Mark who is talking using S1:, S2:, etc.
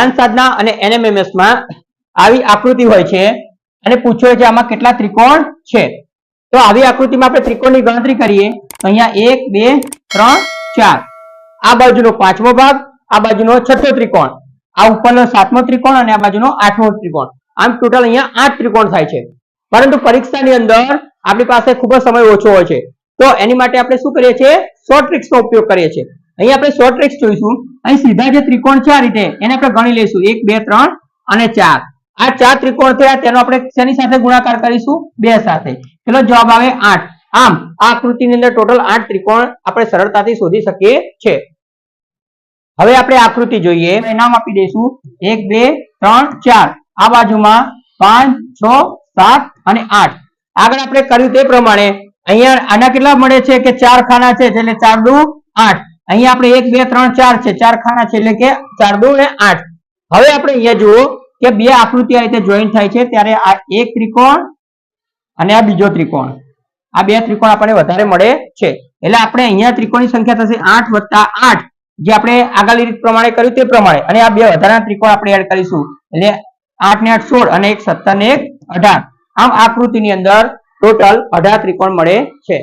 S1: જ્ઞાન સાધના અને એનએમએમએસમાં આવી આકૃતિ હોય છે અને પૂછ્યો છે આમાં કેટલા ત્રિકોણ છે. તો આવી આકૃતિમાં આપણે ત્રિકોણની ગણતરી કરીએ. અહીંયા એક, બે, ત્રણ, ચાર. આ બાજુનો પાંચમો ભાગ, આ બાજુનો છઠ્ઠો ત્રિકોણ. આ ઉપરનો સાતમો ત્રિકોણ અને આ બાજુનો આઠમો ત્રિકોણ. આમ ટોટલ અહીંયા આઠ ત્રિકોણ થાય છે. પરંતુ પરીક્ષાની અંદર આપણી પાસે ખૂબ જ સમય ઓછો હોય છે. તો એની માટે આપણે શું કરીએ છીએ? શોર્ટ ટ્રિક્સનો ઉપયોગ કરીએ છીએ. અહીં આપણે શોર્ટ ટ્રેક્સ જોઈશું. અહીં સીધા જે ત્રિકોણ છે આ રીતે, એને આપણે ગણી લઈશું. એક, બે, ત્રણ અને ચાર. આ ચાર ત્રિકોણ થયા, તેનો આપણે શેની સાથે ગુણાકાર કરીશું? બે સાથે. ચલો જવાબ આવે આઠ. આમ, આ આકૃતિની અંદર ટોટલ આઠ ત્રિકોણ આપણે સરળતાથી શોધી શકીએ છીએ. હવે આપણે આકૃતિ જોઈએ. નામ આપી દઈશું. એક, બે, ત્રણ, ચાર. આ બાજુમાં પાંચ, છ, સાત અને આઠ. આગળ આપણે કર્યું તે પ્રમાણે અહીંયા આના કેટલા મળે છે? કે ચાર ખાના છે, એટલે ચાર દુ આઠ. અહીંયા આપણે એક, બે, ત્રણ, ચાર છે. ચાર ખાના છે એટલે કે ચાર દો ને આઠ. હવે આપણે અહીંયા જુઓ કે બે આકૃતિ આ રીતે જોઈન્ટ થાય છે. ત્યારે આ એક ત્રિકોણ અને આ બીજો ત્રિકોણ. આ બે ત્રિકોણ આપણને વધારે મળે છે. એટલે આપણે અહીંયા ત્રિકોણની સંખ્યા થશે આઠ વત્તા આઠ. જે આપણે આગળની રીત પ્રમાણે કર્યું તે પ્રમાણે. અને આ બે વધારાના ત્રિકોણ આપણે એડ કરીશું. એટલે આઠ ને આઠ સોળ અને એક સત્તર ને એક અઢાર. આમ આકૃતિની અંદર ટોટલ અઢાર ત્રિકોણ મળે છે.